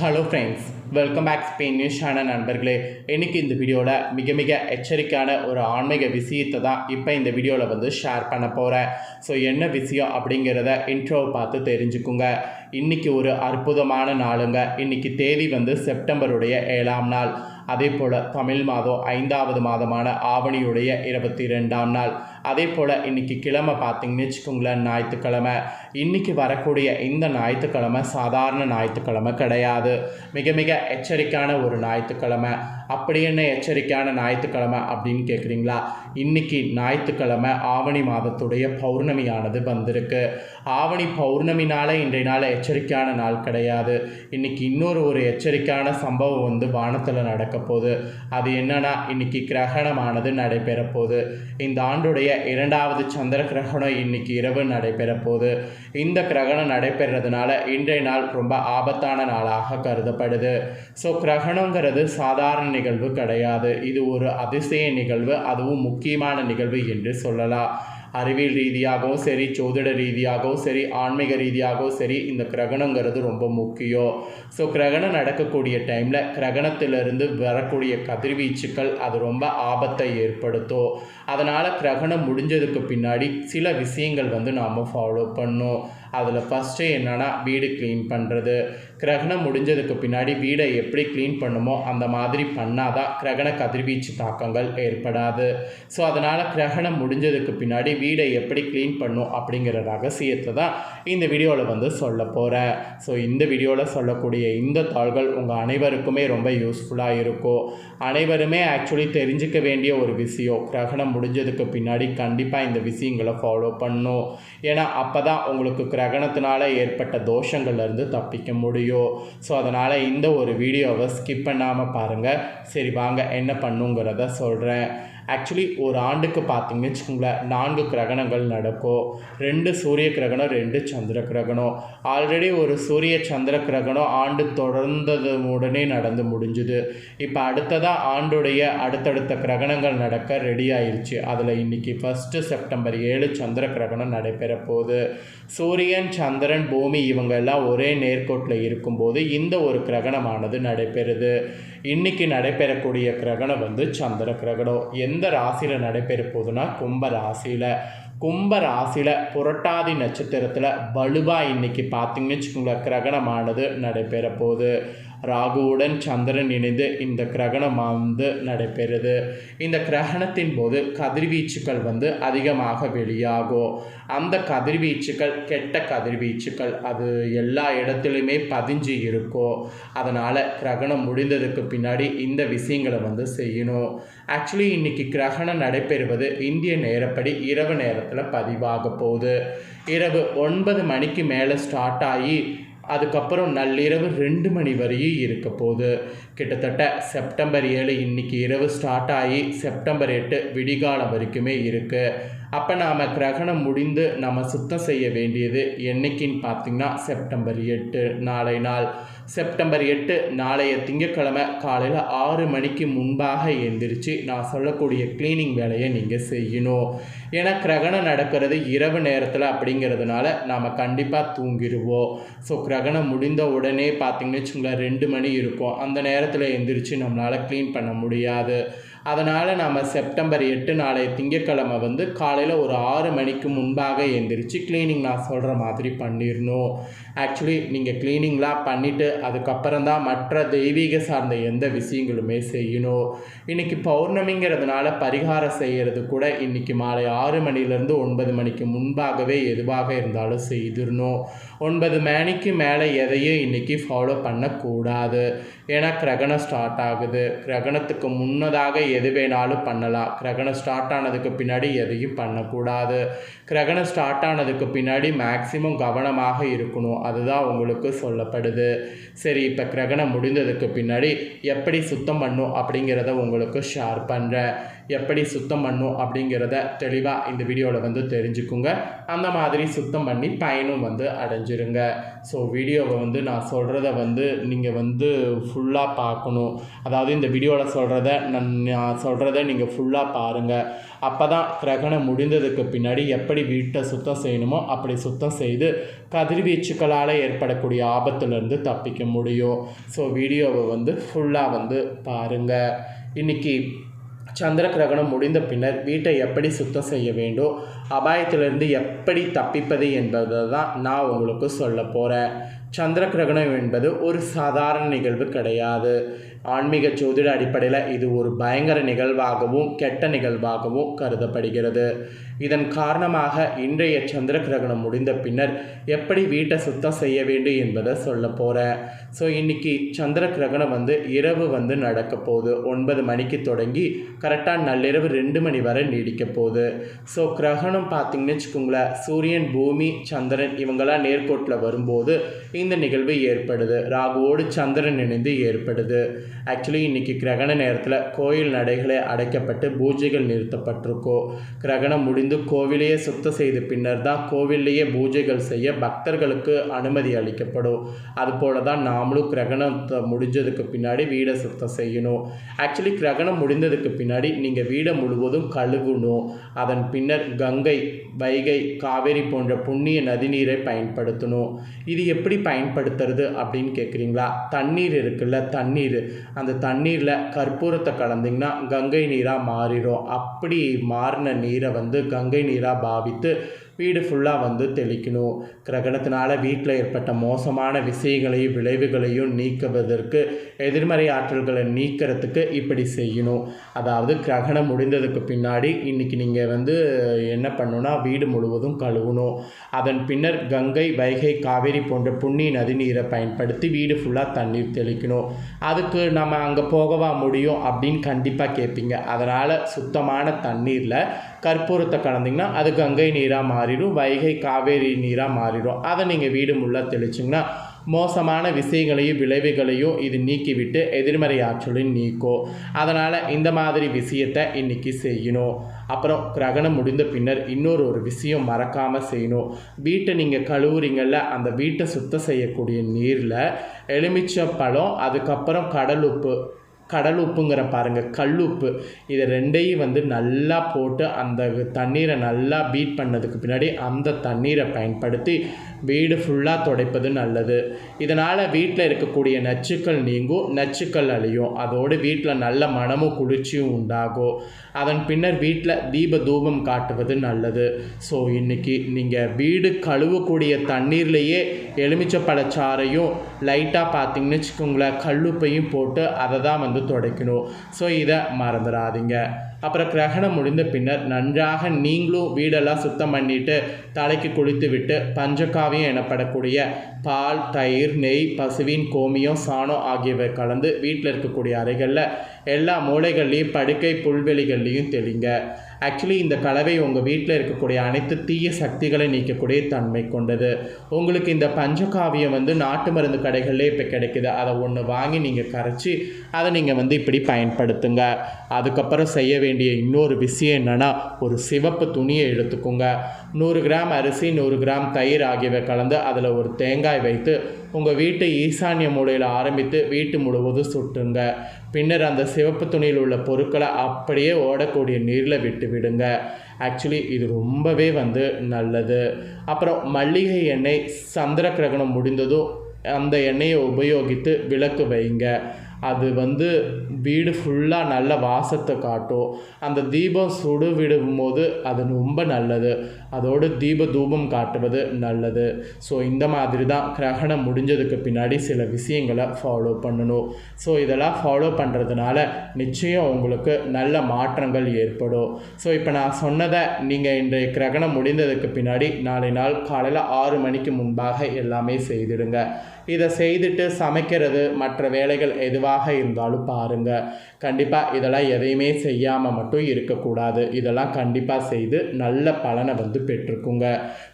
Hello friends welcome back Spain news channel நண்பர்களே. இன்றைக்கி இந்த வீடியோவில் மிக மிக எச்சரிக்கையான ஒரு ஆன்மீக விஷயத்தை தான் இப்போ இந்த வீடியோவில் வந்து ஷேர் பண்ண போகிறேன் ஸோ என்ன விஷயம் அப்படிங்கிறத இன்ட்ரோவை பார்த்து தெரிஞ்சுக்குங்க. இன்றைக்கி ஒரு அற்புதமான நாளுங்க. இன்னைக்கு தேதி வந்து செப்டம்பருடைய ஏழாம் நாள். அதே போல் தமிழ் மாதம் ஐந்தாவது மாதமான ஆவணியுடைய இருபத்தி ரெண்டாம் நாள். அதே போல் இன்னைக்கு கிழமை பார்த்தீங்கன்னு வச்சுக்கோங்களேன் ஞாயிற்றுக்கிழமை. இன்னைக்கு வரக்கூடிய இந்த ஞாயிற்றுக்கிழமை சாதாரண ஞாயிற்றுக்கிழமை கிடையாது. மிக மிக எச்சரிக்கையான ஒரு ஞாயிற்றுக்கிழமை. அப்படி என்ன எச்சரிக்கையான ஞாயிற்றுக்கிழமை அப்படின்னு கேட்குறீங்களா இன்னைக்கு ஞாயிற்றுக்கிழமை ஆவணி மாதத்துடைய பௌர்ணமியானது வந்திருக்கு. ஆவணி பௌர்ணமினால இன்றைய நாள் எச்சரிக்கையான நாள் கிடையாது. இன்னைக்கு இன்னொரு ஒரு எச்சரிக்கையான சம்பவம் வந்து வானத்தில் நடக்க போகுது அது என்னன்னா இன்னைக்கு கிரகணமானது நடைபெற போகுது இந்த ஆண்டுடைய இரண்டாவது சந்திர கிரகணம் இன்னைக்கு இரவு நடைபெற போகுது இந்த கிரகணம் நடைபெறதுனால இன்றைய நாள் ரொம்ப ஆபத்தான நாளாக கருதப்படுது. ஸோ கிரகணங்கிறது சாதாரண நிகழ்வு கிடையாது. இது ஒரு அதிசய நிகழ்வு அதுவும் முக்கியமான நிகழ்வு என்று சொல்லலாம். அறிவியல் ரீதியாகவும் சரி ஜோதிட ரீதியாகவும் சரி ஆன்மீக ரீதியாகவும் சரி இந்த கிரகணங்கிறது ரொம்ப முக்கியம். ஸோ கிரகணம் நடக்கக்கூடிய டைமில் கிரகணத்திலிருந்து வரக்கூடிய கதிர்வீச்சுக்கள் அது ரொம்ப ஆபத்தை ஏற்படுத்தும். அதனால் கிரகணம் முடிஞ்சதுக்கு பின்னாடி சில விஷயங்கள் வந்து நாம் ஃபாலோ பண்ணோம். அதில் ஃபஸ்ட்டு என்னென்னா வீடு க்ளீன் பண்ணுறது கிரகணம் முடிஞ்சதுக்கு பின்னாடி வீடை எப்படி க்ளீன் பண்ணுமோ அந்த மாதிரி பண்ணாதான் கிரகண கதிர்வீச்சு தாக்கங்கள் ஏற்படாது. ஸோ அதனால் கிரகணம் முடிஞ்சதுக்கு பின்னாடி வீடை எப்படி க்ளீன் பண்ணும் அப்படிங்கிற ரகசியத்தை தான் இந்த வீடியோவில் வந்து சொல்ல போகிறேன் ஸோ இந்த வீடியோவில் சொல்லக்கூடிய இந்த தாள்கள் உங்கள் அனைவருக்குமே ரொம்ப யூஸ்ஃபுல்லாக இருக்கும். அனைவருமே ஆக்சுவலி தெரிஞ்சுக்க வேண்டிய ஒரு விஷயம் கிரகணம் முடிஞ்சதுக்கு பின்னாடி கண்டிப்பாக இந்த விஷயங்களை ஃபாலோ பண்ணும். ஏன்னா அப்போ தான் உங்களுக்கு கிரகணத்தினால ஏற்பட்ட தோஷங்கள்லேருந்து தப்பிக்க முடியும் ஸோ அதனால் இந்த ஒரு வீடியோவை ஸ்கிப் பண்ணாமல் பாருங்கள் சரி வாங்க என்ன பண்ணுங்கிறத சொல்கிறேன் ஆக்சுவலி ஒரு ஆண்டுக்கு பார்த்தீங்கன்னு வச்சுக்கோங்களேன் நான்கு கிரகணங்கள் நடக்கும். ரெண்டு சூரிய கிரகணம் ரெண்டு சந்திர கிரகணம். ஆல்ரெடி ஒரு சூரிய சந்திர கிரகணம் ஆண்டு தொடர்ந்தது உடனே நடந்து முடிஞ்சுது. இப்போ அடுத்ததாக ஆண்டுடைய அடுத்தடுத்த கிரகணங்கள் நடக்க ரெடி ஆயிடுச்சு அதில் இன்னைக்கு ஃபஸ்ட்டு செப்டம்பர் ஏழு சந்திர கிரகணம் நடைபெற போகுது. சூரியன் சந்திரன் பூமி இவங்க எல்லாம் ஒரே நேர்கோட்டில் இருக்கும்போது இந்த ஒரு கிரகணமானது நடைபெறுது. இன்னைக்கு நடைபெறக்கூடிய கிரகணம் வந்து சந்திர கிரகணம். எந்த ராசியில் நடைபெற போகுதுன்னா கும்ப ராசியில். கும்ப ராசியில் புரட்டாதி நட்சத்திரத்தில் வலுவாக இன்னைக்கு பார்த்திங்கன்னு வச்சுக்கோங்களேன் கிரகணமானது நடைபெற போகுது. ராகுவுடன் சந்திரன் இணைந்து இந்த கிரகணம் வந்து நடைபெறுது. இந்த கிரகணத்தின் போது கதிர்வீச்சுக்கள் வந்து அதிகமாக வெளியாகும். அந்த கதிர்வீச்சுக்கள் கெட்ட கதிர்வீச்சுக்கள் அது எல்லா இடத்துலையுமே பதிஞ்சு இருக்கும். அதனால் கிரகணம் முடிந்ததுக்கு பின்னாடி இந்த விஷயங்களை வந்து செய்யணும். ஆக்சுவலி இன்னைக்கு கிரகணம் நடைபெறுவது இந்திய நேரப்படி இரவு நேரத்தில் பதிவாக போகுது. இரவு ஒன்பது மணிக்கு மேலே ஸ்டார்ட் ஆகி அதுக்கப்புறம் நள்ளிரவு ரெண்டு மணி வரையும் இருக்க போகுது. கிட்டத்தட்ட செப்டம்பர் ஏழு இன்னைக்கு இரவு ஸ்டார்ட் ஆகி செப்டம்பர் எட்டு விடிகாலம் வரைக்குமே இருக்குது அப்போ நாம் கிரகணம் முடிந்து நம்ம சுத்தம் செய்ய வேண்டியது என்னைக்குன்னு பார்த்திங்கன்னா செப்டம்பர் எட்டு நாளை நாள். செப்டம்பர் எட்டு நாளைய திங்கட்கிழமை காலையில் ஆறு மணிக்கு முன்பாக எந்திரிச்சு நான் சொல்லக்கூடிய க்ளீனிங் வேலையை நீங்கள் செய்யணும். ஏன்னா கிரகணம் நடக்கிறது இரவு நேரத்தில் அப்படிங்கிறதுனால நாம் கண்டிப்பாக தூங்கிடுவோம். ஸோ கிரகணம் முடிந்த உடனே பார்த்திங்கன்னு வச்சுங்களேன் ரெண்டு மணி இருக்கும். அந்த நேரத்தில் எந்திரிச்சு நம்மளால் க்ளீன் பண்ண முடியாது. அதனால் நம்ம செப்டம்பர் எட்டு நாளைய திங்கட்கிழமை வந்து காலையில் ஒரு ஆறு மணிக்கு முன்பாக எந்திரிச்சு க்ளீனிங் நான் சொல்கிற மாதிரி பண்ணிடணும் ஆக்சுவலி நீங்கள் க்ளீனிங்லாம் பண்ணிவிட்டு அதுக்கப்புறம் தான் மற்ற தெய்வீக சார்ந்த எந்த விஷயங்களுமே செய்யணும். இன்றைக்கி பௌர்ணமிங்கிறதுனால பரிகாரம் செய்கிறது கூட இன்றைக்கி மாலை ஆறு மணிலேருந்து ஒன்பது மணிக்கு முன்பாகவே எதுவாக இருந்தாலும் செய்திடணும் ஒன்பது மணிக்கு மேலே எதையும் இன்றைக்கி ஃபாலோ பண்ணக்கூடாது. ஏன்னா கிரகணம் ஸ்டார்ட் ஆகுது. கிரகணத்துக்கு முன்னதாக எது வேணாலும் பண்ணலாம். கிரகணம் ஸ்டார்ட் ஆனதுக்கு பின்னாடி எதையும் பண்ணக்கூடாது. கிரகணம் ஸ்டார்ட் ஆனதுக்கு பின்னாடி மேக்சிமம் கவனமாக இருக்கணும். அதுதான் உங்களுக்கு சொல்லப்படுது. சரி இப்போ கிரகணம் முடிந்ததுக்கு பின்னாடி எப்படி சுத்தம் பண்ணும் அப்படிங்கிறத உங்களுக்கு ஷேர் பண்ணுறேன் எப்படி சுத்தம் பண்ணும் அப்படிங்கிறத தெளிவாக இந்த வீடியோவில் வந்து தெரிஞ்சுக்குங்க. அந்த மாதிரி சுத்தம் பண்ணி பயனும் வந்து அடைஞ்சிருங்க. ஸோ வீடியோவை வந்து நான் சொல்கிறத வந்து நீங்கள் வந்து ஃபுல்லாக பார்க்கணும். அதாவது இந்த வீடியோவில் சொல்கிறத நான் நான் சொல்கிறத நீங்கள் ஃபுல்லாக பாருங்கள் அப்போ தான் கிரகணம் முடிந்ததுக்கு பின்னாடி எப்படி வீட்டை சுத்தம் செய்யணுமோ அப்படி சுத்தம் செய்து கதிர்வீச்சுக்களால் ஏற்படக்கூடிய ஆபத்துலேருந்து தப்பிக்க முடியும். ஸோ வீடியோவை வந்து ஃபுல்லாக வந்து பாருங்கள் இன்றைக்கி சந்திர கிரகணம் முடிந்த பின்னர் வீட்டை எப்படி சுத்தம் செய்ய வேண்டும் அபாயத்திலிருந்து எப்படி தப்பிப்பது என்பதை தான் நான் உங்களுக்கு சொல்ல போகிறேன் சந்திர கிரகணம் என்பது ஒரு சாதாரண நிகழ்வு கிடையாது. ஆன்மீக ஜோதிட அடிப்படையில் இது ஒரு பயங்கர நிகழ்வாகவும் கெட்ட நிகழ்வாகவும் கருதப்படுகிறது. இதன் காரணமாக இன்றைய சந்திர கிரகணம் முடிந்த பின்னர் எப்படி வீட்டை சுத்தம் செய்ய வேண்டும் என்பதை சொல்ல போகிறேன் ஸோ இன்றைக்கி சந்திர கிரகணம் வந்து இரவு வந்து நடக்க போகுது. ஒன்பது மணிக்கு தொடங்கி கரெக்டாக நள்ளிரவு ரெண்டு மணி வரை நீடிக்க போகுது. ஸோ கிரகணம் பார்த்திங்கன்னு வச்சுக்கோங்களேன் சூரியன் பூமி சந்திரன் இவங்களாம் நேர்கோட்டில் வரும்போது இந்த நிகழ்வு ஏற்படுது. ராகுவோடு சந்திரன் இணைந்து ஏற்படுது. ஆக்சுவலி இன்றைக்கி கிரகண நேரத்தில் கோயில் நடைகளே அடைக்கப்பட்டு பூஜைகள் நிறுத்தப்பட்டிருக்கோ. கிரகணம் முடிந்து கோவிலையே சுத்தம் செய்த பின்னர் தான் கோவில்லையே பூஜைகள் செய்ய பக்தர்களுக்கு அனுமதி அளிக்கப்படும். அதுபோல தான் நாமளும் கிரகணத்தை முடிஞ்சதுக்கு பின்னாடி வீடை சுத்தம் செய்யணும். ஆக்சுவலி கிரகணம் முடிந்ததுக்கு பின்னாடி நீங்கள் வீடை முழுவதும் கழுவணும். அதன் பின்னர் கங்கை வைகை காவேரி போன்ற புண்ணிய நதிநீரை பயன்படுத்தணும். இது எப்படி பயன்படுத்துறது அப்படின்னு கேட்குறீங்களா தண்ணீர் இருக்குல்ல தண்ணீர். அந்த தண்ணீரில் கற்பூரத்தை கலந்தீங்கன்னா கங்கை நீராக மாறிடும் அப்படி மாறின நீரை வந்து கங்கை நீராக பாவித்து வீடு ஃபுல்லாக வந்து தெளிக்கணும். கிரகணத்தினால் வீட்டில் ஏற்பட்ட மோசமான விஷயங்களையும் விளைவுகளையும் நீக்குவதற்கு எதிர்மறை ஆற்றல்களை நீக்கிறதுக்கு இப்படி செய்யணும். அதாவது கிரகணம் முடிந்ததுக்கு பின்னாடி இன்றைக்கி நீங்கள் வந்து என்ன பண்ணணும்னா வீடு முழுவதும் கழுவணும். அதன் பின்னர் கங்கை வைகை காவேரி போன்ற புண்ணிய நதிநீரை பயன்படுத்தி வீடு ஃபுல்லாக தண்ணீர் தெளிக்கணும். அதுக்கு நம்ம அங்கே போகவா முடியும் அப்படின்னு கண்டிப்பாக கேட்பீங்க. அதனால் சுத்தமான தண்ணீரில் கற்பூரத்தை கலந்தீங்கன்னா அது கங்கை நீராக மாறிடும் வைகை காவேரி நீராக மாறிடும். அதை நீங்கள் வீடு முள்ளாக தெளிச்சிங்கன்னா மோசமான விஷயங்களையும் விளைவுகளையும் இது நீக்கிவிட்டு எதிர்மறை ஆற்றலையும் நீக்கும் அதனால் இந்த மாதிரி விஷயத்தை இன்றைக்கி செய்யணும். அப்புறம் கிரகணம் முடிந்த பின்னர் இன்னொரு ஒரு விஷயம் மறக்காமல் செய்யணும். வீட்டை நீங்கள் கழுவுறீங்கள்ல அந்த வீட்டை சுத்தம் செய்யக்கூடிய நீரில் எலுமிச்சை பழம் அதுக்கப்புறம் கடல் உப்பு கடல் உப்புங்கிற பாருங்கள் கல் உப்பு. இதை ரெண்டையும் வந்து நல்லா போட்டு அந்த தண்ணீரை நல்லா பீட் பண்ணதுக்கு பின்னாடி அந்த தண்ணீரை பயன்படுத்தி வீடு ஃபுல்லாக துடைப்பது நல்லது. இதனால் வீட்டில் இருக்கக்கூடிய நச்சுக்கள் நீங்கும் நச்சுக்கள் அழியும். அதோடு வீட்டில் நல்ல மனமும் குளிர்ச்சியும் உண்டாகும். அதன் பின்னர் வீட்டில் தீப தூபம் காட்டுவது நல்லது. ஸோ இன்றைக்கி நீங்கள் வீடு கழுவக்கூடிய தண்ணீர்லேயே எலுமிச்சை பழச்சாறையும் லைட்டாக பார்த்தீங்கன்னு வச்சுக்கோங்களேன் கல்லுப்பையும் போட்டு அதை தான் வந்து துடைக்கணும். ஸோ இதை மறந்துடாதீங்க. அப்புறம் கிரகணம் முடிந்த பின்னர் நன்றாக நீங்களும் வீடெல்லாம் சுத்தம் பண்ணிட்டு தலைக்கு குளித்து விட்டு பஞ்சகாவியம் எனப்படக்கூடிய பால் தயிர் நெய் பசுவின் கோமியம் சாணம் ஆகியவை கலந்து வீட்டில் இருக்கக்கூடிய அறைகளில் எல்லா மூளைகள்லேயும் படுக்கை புல்வெளிகள்லேயும் தெளிங்க. ஆக்சுவலி இந்த கலவை உங்கள் வீட்டில் இருக்கக்கூடிய அனைத்து தீய சக்திகளை நீக்கக்கூடிய தன்மை கொண்டது. உங்களுக்கு இந்த பஞ்சகாவியம் வந்து நாட்டு மருந்து கடைகளிலே இப்போ கிடைக்குது. அதை ஒன்று வாங்கி நீங்கள் கரைச்சி அதை நீங்கள் வந்து இப்படி பயன்படுத்துங்க. அதுக்கப்புறம் செய்ய வேண்டிய இன்னொரு விஷயம் என்னென்னா ஒரு சிவப்பு துணியை எடுத்துக்கோங்க. நூறு கிராம் அரிசி நூறு கிராம் தயிர் ஆகியவை கலந்து அதில் ஒரு தேங்காய் வைத்து உங்கள் வீட்டு ஈசான்ய மூலையில் ஆரம்பித்து வீட்டு முழுவதும் சுட்டுங்க. பின்னர் அந்த சிவப்பு துணியில் உள்ள பொருட்களை அப்படியே ஓடக்கூடிய நீரில் விட்டு விடுங்க. ஆக்சுவலி இது ரொம்பவே வந்து நல்லது. அப்புறம் மல்லிகை எண்ணெய் சந்திர கிரகணம் முடிந்ததும் அந்த எண்ணெயை உபயோகித்து விளக்கு வைங்க. அது வந்து வீடு ஃபுல்லாக நல்ல வாசத்தை காட்டும். அந்த தீபம் சுடு விடும் போது அது ரொம்ப நல்லது. அதோடு தீப தூபம் காட்டுவது நல்லது. ஸோ இந்த மாதிரி தான் கிரகணம் முடிஞ்சதுக்கு பின்னாடி சில விஷயங்களை ஃபாலோ பண்ணணும். ஸோ இதெல்லாம் ஃபாலோ பண்ணுறதுனால நிச்சயம் உங்களுக்கு நல்ல மாற்றங்கள் ஏற்படும். ஸோ இப்போ நான் சொன்னதை நீங்கள் இன்றைய கிரகணம் முடிந்ததுக்கு பின்னாடி நாளை நாள் காலையில் ஆறு மணிக்கு முன்பாக எல்லாமே செய்திடுங்க. இதை செய்துட்டு சமைக்கிறது மற்ற வேலைகள் எதுவாக இருந்தாலும் பாருங்கள் கண்டிப்பாக இதெல்லாம் எதையுமே செய்யாமல் மட்டும் இருக்கக்கூடாது. இதெல்லாம் கண்டிப்பாக செய்து நல்ல பலனை வந்து பெற்றுக்குங்க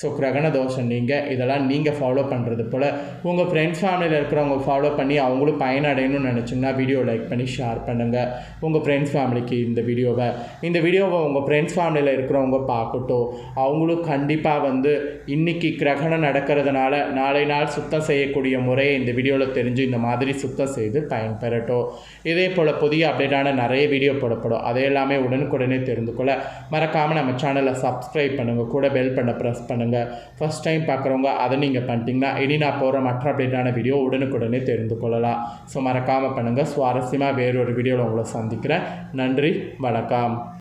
ஸோ கிரகண தோஷம் நீங்கள் இதெல்லாம் நீங்கள் ஃபாலோ பண்ணுறது போல் உங்கள் ஃப்ரெண்ட்ஸ் ஃபேமிலியில் இருக்கிறவங்க ஃபாலோ பண்ணி அவங்களும் பயனடையணும்னு நினச்சிங்கன்னா வீடியோ லைக் பண்ணி ஷேர் பண்ணுங்கள் உங்கள் ஃப்ரெண்ட்ஸ் ஃபேமிலிக்கு இந்த வீடியோவை இந்த வீடியோவை உங்கள் ஃப்ரெண்ட்ஸ் ஃபேமிலியில் இருக்கிறவங்க பார்க்கட்டும். அவங்களும் கண்டிப்பாக வந்து இன்னைக்கு கிரகணம் நடக்கிறதுனால நாளை நாள் சுத்தம் செய்யக்கூடிய முறையை இந்த வீடியோவில் தெரிஞ்சு இந்த மாதிரி சுத்தம் செய்து பயன்பெறட்டும். இதே போல் புதிய அப்டேட்டான நிறைய வீடியோ போடப்படும். அதை எல்லாமே உடனுக்குடனே தெரிந்து கொள்ள மறக்காமல் நம்ம சேனலை சப்ஸ்கிரைப் பண்ணுங்கள் கூட பெல் பண்ண ப்ரெஸ் பண்ணுங்கள் ஃபஸ்ட் டைம் பார்க்குறவங்க அதை நீங்கள் பண்ணிட்டீங்கன்னா இனி நான் போகிற மற்ற அப்டேட்டான வீடியோ உடனுக்குடனே தெரிந்து கொள்ளலாம். ஸோ மறக்காமல் பண்ணுங்கள் சுவாரஸ்யமாக வேறொரு வீடியோவில் உங்களை சந்திக்கிறேன். நன்றி. வணக்கம்.